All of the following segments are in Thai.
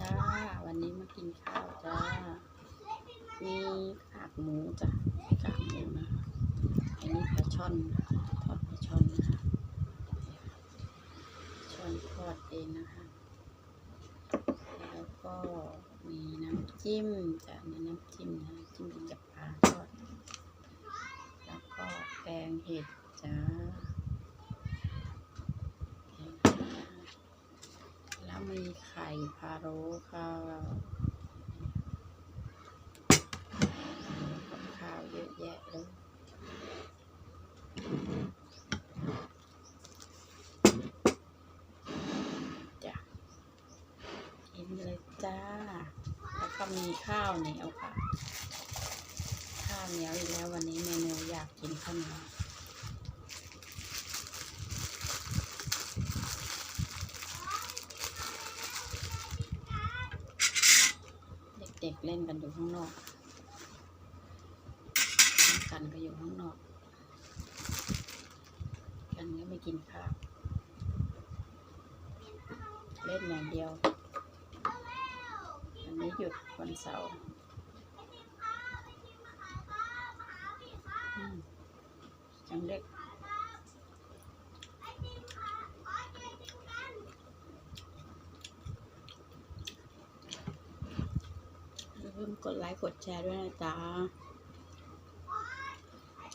จ้า วันนี้มากินข้าวจ้า มีกากหมูจ้ะกากหมูนะคะอันนี้ปลาช่อนทอดปลาช่อนนะคะช่อนทอดเองนะคะ แล้วก็มีน้ำจิ้มจ้ะในน้ำจิ้มนะจิ้มกินกับปลาทอด แล้วก็แกงเห็ดจ้าแกงเห็ดนะแล้วมี ข่พะโล้ค่ะกับข้าวเยอะแยะเลยจ้ะกินเลยจ้า แล้วก็มีข้าวเหนียวค่ะ ข้าวเหนียวอีกแล้ววันนี้เมนูอยากกินข้าวเหนียวเด็กๆเล่นกันอยู่ ข้างนอกน้องกันก็อยู่ข้างนอก กันก็ไม่กินข้าวเล่นอย่างเดียววันนี้หยุดวันเสาร์อืมยังเล็กอย่า ลืมกดไลค์กดแชร์ด้วยนะจ๊ะ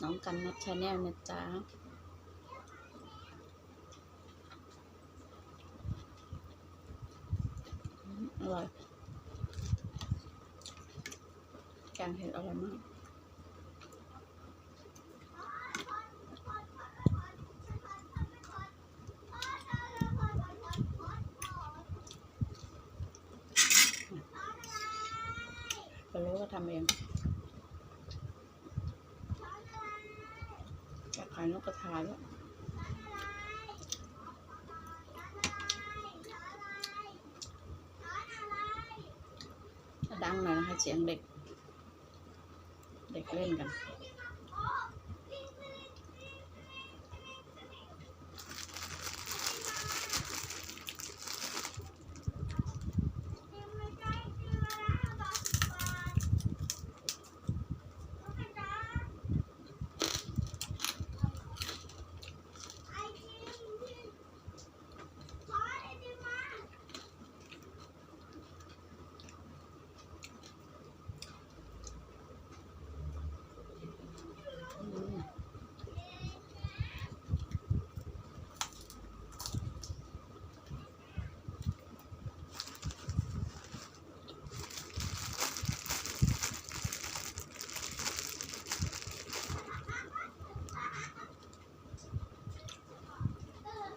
น้องกันนัดชาแนลนะจ๊ะอร่อยแกงเห็ดอร่อยมาก ปลาโล ก็ทำเองอยากขายนกกระทาด้วยดังหน่อยนะคะเสียงเด็ก เด็กเล่นกัน อืม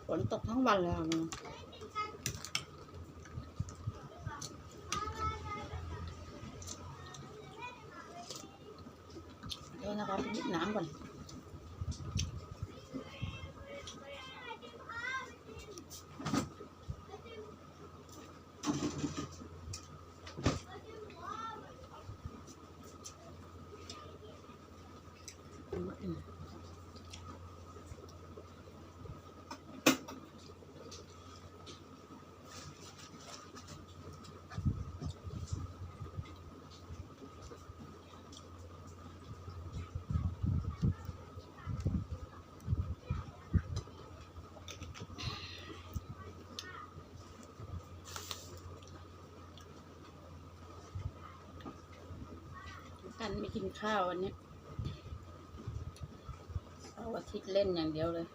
ฝน ตกทั้งวันเลยค่ะมึงเดี๋ยวนะครับไปหยิบน้ำก่อน อืมานไม่กินข้าววันนี้เสาร์อาทิตย์เล่นอย่างเดียวเลย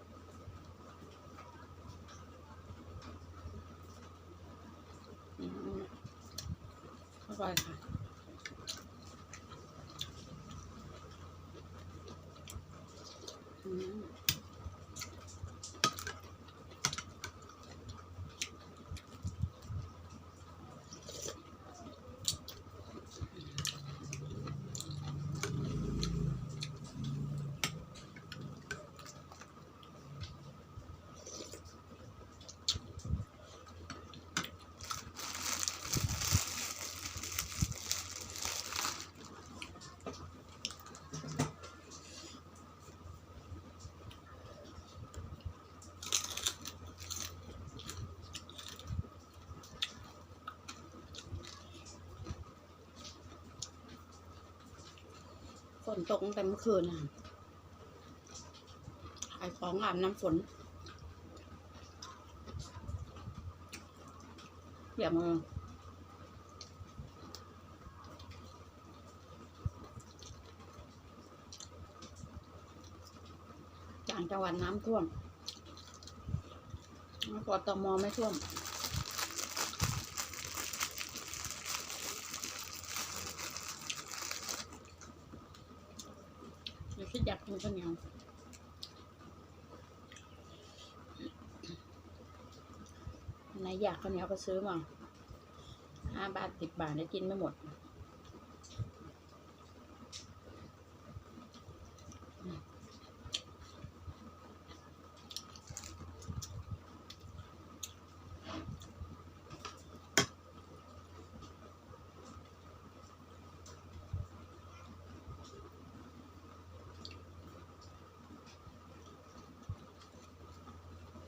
ฝนตกตั้งแต่เมื่อคืนนะขายของอาบน้ำฝนเปียกมือต่างจังหวัดน้ำท่วมกอตมไม่ท่วม ที่อยากกินข้าวเหนียวนไหนอยากข้าวเหนียวก็ซื้อมาห้าบาทสิบบาทได้กินไม่หมด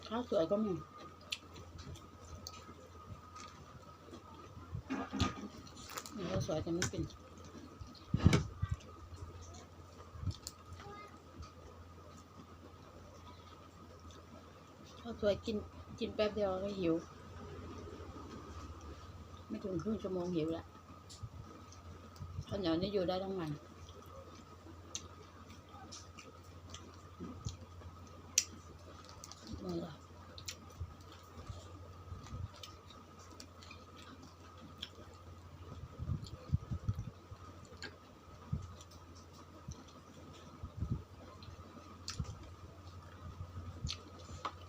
ข้าวสวยก็มีข้าวสวยแต่ไม่เป็นข้าวสวยกินกินแป๊บเดียวก็หิว ไม่ถึงครึ่งชั่วโมงหิวแล้วข้าวเหนียวนี่อยู่ได้ทั้งวันมือละ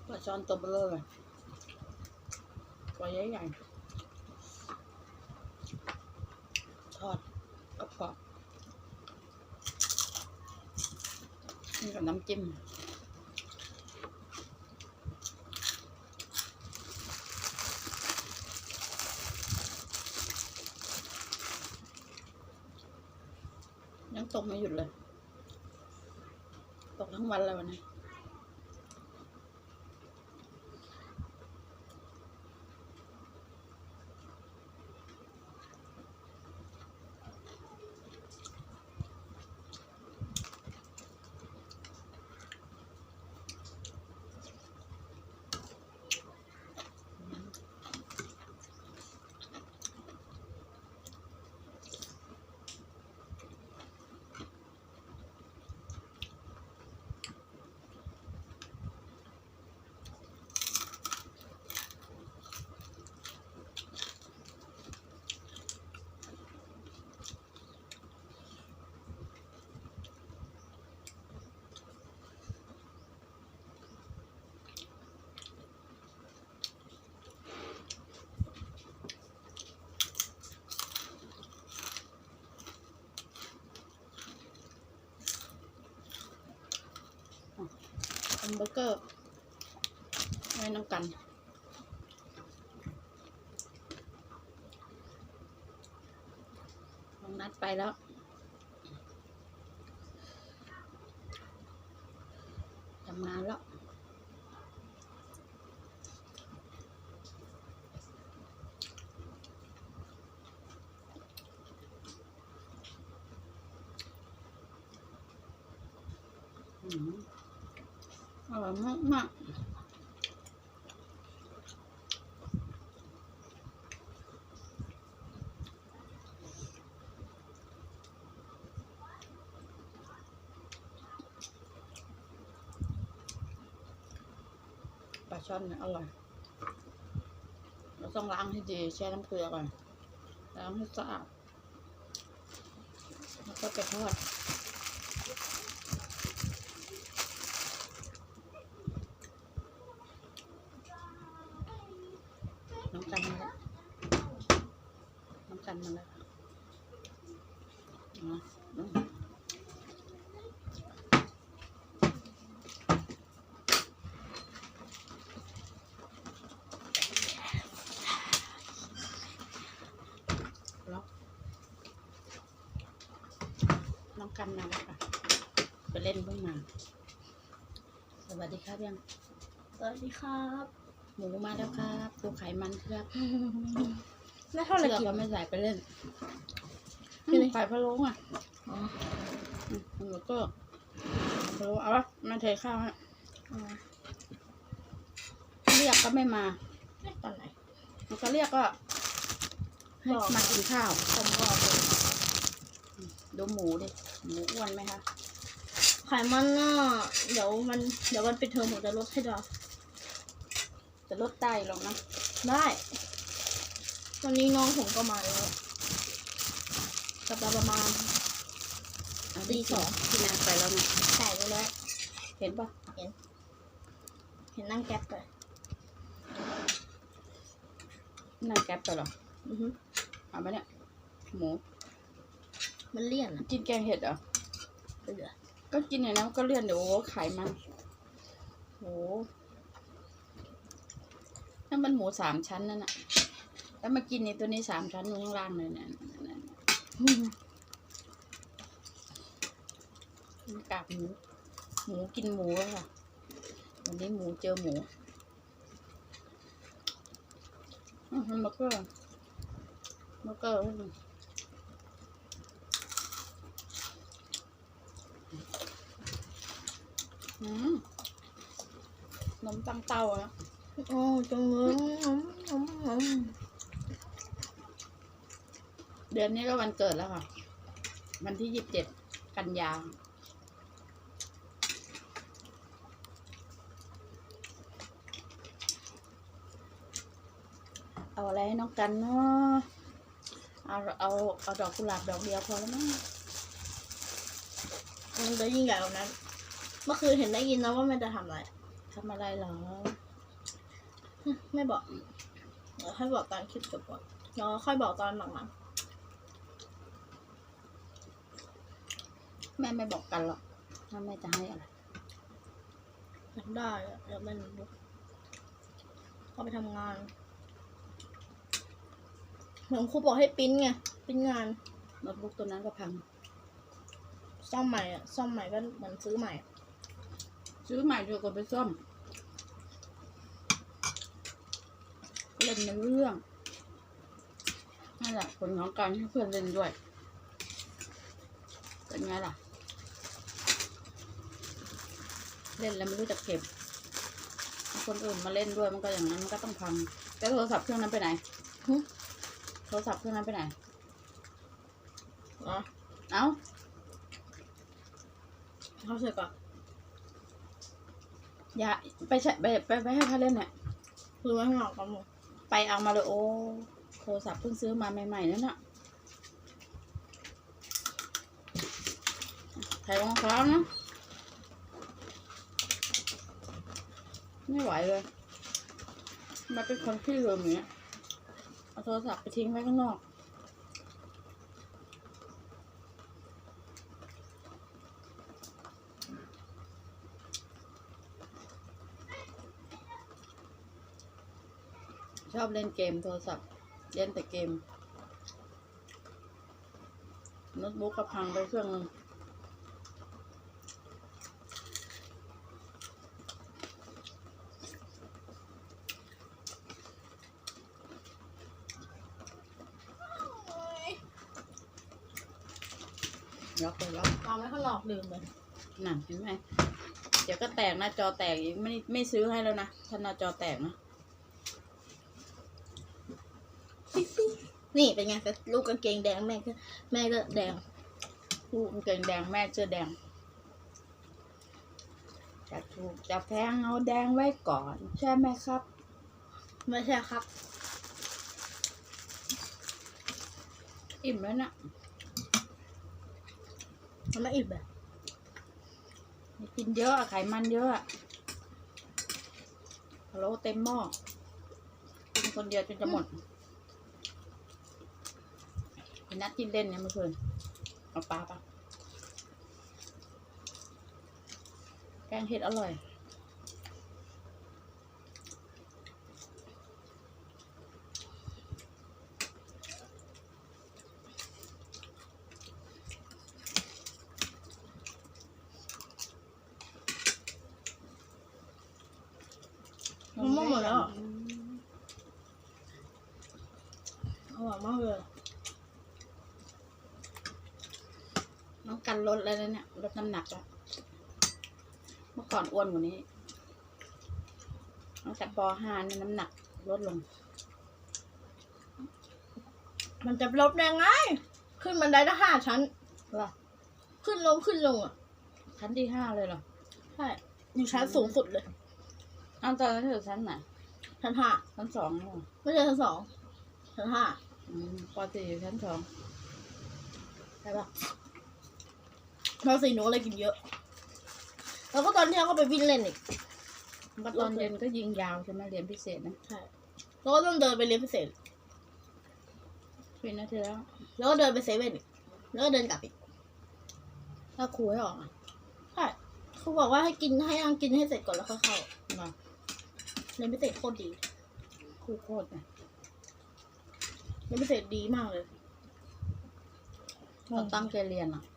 ปลาช้ อนตัวเบลอเลยตัวใหญ่ๆทอดกรอบๆนี่กับน้ำจิ้มยังตกไม่หยุดเลย ตกทั้งวันเลยวันนี้ เบอร์เกอร์ให้น้ำกันลองนัดไปแล้ว ทำงานแล้วอืม อร่อยมากมากปลาช่อนเนี่ยอร่อย เราต้องล้างให้ดีแช่น้ำเกลือก่อน ล้างให้สะอาด แล้วก็ไปทอด น้องกันมาแล้วน้องกันมาแล้วอ๋ออืมล็อก น้องกันมาแล้วค่ะไปเล่นเพิ่งมาสวัสดีครับยังสวัสดีครับ หมูมาแล้วครับปูไขมันครับแล้วเท่าไหร่เชือกกินก็ไม่ใส่ไปเล่นไม่เลยไข่พะโล้อะอ๋ออืมแล้วก็เอาเอาวะมาเทข้าวให้อ่าเรียกก็ไม่มาตอนไหนมันก็เรียกก็ให้บอกมากินข้าวผมบอกเลยดูหมูดิ หมูอ้วนไหมคะไขมันน่ะเดี๋ยวมันเดี๋ยววันปิดเทอมผมจะลดให้ดอกจะลดได้หรอกนะ ได้วันนี้น้องผมก็มาแล้วกลับมาประมาณเอาตีสองที่นาไปแล้วไงแตกไปแล้ว เห็นปะเห็นนั่งแก๊ปไปนั่งแก๊ปไปเหรอ อือฮึเอามาเนี่ย หมู มันเลี่ยนอะกินแกงเห็ดเหรอเหลือก็กินอย่างนั้นก็เลื่อนเดี๋ยวโอ้ไขมันโหนั่นมันหมูสามชั้นนั่นน่ะ แล้วมากินในตัวนี้สามชั้นอยู่ข้างล่างเลยเนี่ยเนี่ยเนี่ยกากหมู หมูกินหมูอะค่ะ วันนี้หมูเจอหมูอือมันมาเกอร์มาเก อร์ให้ดูอืมนมตั้งเต้าอะโอ้จังเลยอืมอืมอืมเดือนนี้ก็วันเกิดแล้วค่ะ วันที่ยี่สิบเจ็ดกันยาเอาอะไรให้น้องกันเนาะเอาเอาเอาดอกกุหลาบดอกเดียวพอแล้วมั้งมันจะยิ่งใหญ่กว่านั้น เมื่อคืนเห็นได้ยินนะว่าแม่จะทำอะไรทำอะไรเหรอ ไม่บอกเดี๋ยวให้บอกตอนคลิปจบก่อนเดี๋ยวค่อยบอกตอนหลังแม่ไม่บอกกันหรอกว่าแม่จะให้อะไรๆอยากได้อะเดี๋ยวไม่รู้เขาไปทำงานเหมือนครูบอกให้ปริ้นไงปริ้นงานโน้ตบุ๊กตัวนั้นก็พัง ซ่อมใหม่อะ ซ่อมใหม่ก็เหมือนซื้อใหม่อะ ซื้อใหม่ดีกว่าไปซ่อมเล่นในเรื่องนั่นแหละผลของการให้เพื่อนเล่นด้วยเป็นไงล่ะ เล่นแล้วไม่รู้จักเก็บเอาคนอื่นมาเล่นด้วยมันก็อย่างนั้นมันก็ต้องพังแล้วโทรศัพท์เครื่องนั้นไปไหนหึโทรศัพท์เครื่องนั้นไปไหนอ๋อเอ้าเขาเสร็จก่อน อย่าไปใช้ไปไปไปให้เขาเล่นเนี่ยคือไว้ข้างนอกก่อนหมดไปเอามาเลยโอ้โทรศัพท์เพิ่งซื้อมาใหม่ๆนั่นน่ะใส่รองเท้านะไม่ไหวเลยมาเป็นคนขี้ลืมอย่างเงี้ย เอาโทรศัพท์ไปทิ้งไว้ข้างนอก อบเล่นเกมโทรศัพท์ เล่นแต่เกมโน้ตบุ๊กก็พังไปเครื่องนึงล็อกไปล็อกวางไว้ข้างนอกลืมเลยนั่นเห็นไหม เดี๋ยวก็แตกหน้าจอแตกอีกไม่ไม่ซื้อให้แล้วนะ ถ้าหน้าจอแตกนะ นี่เป็นไงลูกกางเกงแดงแม่ก็แม่ก็แดงผู้กางเกงแดงแม่เสื้อแดงจะถูกจะแพงเอาแดงไว้ก่อน ใช่ไหมครับ ไม่ใช่ครับ อิ่มแล้วนะมันไม่อิ่มแบบอย่ากินเยอะอะไขมันเยอะอะพะโล้เต็มหม้อกินคนเดียวจนจะหมดไป นัดกินเล่นเนี่ยเมื่อคืนเอาปลาปะแกงเห็ดอร่อย มันหมดแล้วเหรอ อร่อยมากเลยน้องกันลดแล้วนะเนี่ยลดน้ำหนักแล้วเมื่อก่อนอ้วนกว่านี้ตั้งแต่ป .5 เนี่ยน้ำหนักลดลง มันจะลบได้ไง ขึ้นบันไดได้ห้าชั้นว่าขึ้นลงขึ้นลงอะ ชั้นที่ห้าเลยเหรอ ใช่ อยู่ชั้นสูงสุดเลยอ้าวตอนนั้นอยู่ชั้นไหน ชั้นห้าชั้นสองเหรอไม่ใช่ชั้นสองชั้นห้าอืมปกติอยู่ชั้นสองใช่ปะ เราสี่หนูอะไรกินเยอะ แล้วก็ตอนเที่ยงก็ไปวิ่งเล่นอีกก็ตอนเย็นก็ยิงยาวใช่ไหมเรียนพิเศษนะใช่แล้วก็ต้องเดินไปเรียนพิเศษปีนาทีแล้วแล้วก็เดินไปเซเว่นอีกแล้วก็เดินกลับอีกถ้าครูให้ออกอะใช่เขาบอกว่าให้กินให้ยังกินให้เสร็จก่อนแล้วค่อยเข้าเหรอเรียนพิเศษโคตรดีครูโคตรนะเรียนพิเศษดีมากเลยเราตั้งใจเรียนอะทุก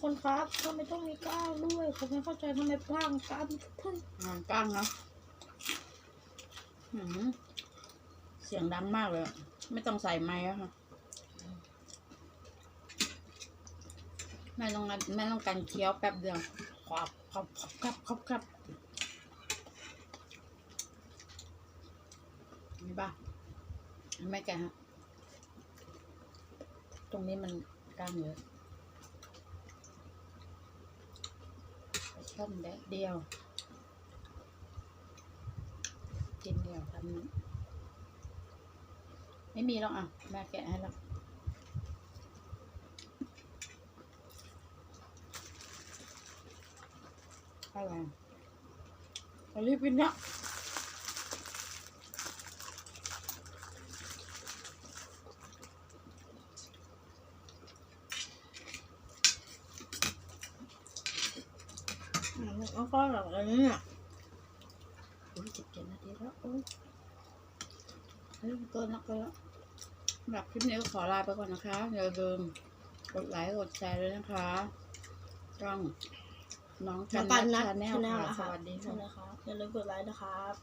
คนครับทำไมต้องมีก้าวด้วยผมไม่เข้าใจทำไมก้างก้างเพิ่งงานกล้างนะหืมเสียงดังมากเลย ไม่ต้องใส่ไม้อะค่ะไม่ต้องไม่ต้องการเคี้ยวแป๊บเดียวขอบขอบขอบครับขอบครับนี่ป่ะไม่แกะฮะ ตรงนี้มันกล้างเยอะ ปลาช่อนแดดเดียว กินเดียวทำนี้ไม่มีแล้วอะ แม่แกะให้แล้วอะไรเรารีบกินเนี่ย อืมแล้วก็แบบอันนี้เนี่ย โอ้ยสิบเจ็ดนาทีแล้วโอ้ย เฮ้ยเกินแล้วเกินแล้วสำหรับคลิปนี้ก็ขอลาไปก่อนนะคะ อย่าลืมกดไลค์กดแชร์ด้วยนะคะช่องน้องกัแล้นวกันนะชาแนลชาแนลค่ะนะสคะวัสดีใช่ค่ะ นะคะอย่าลืมกดไลค์นะครับ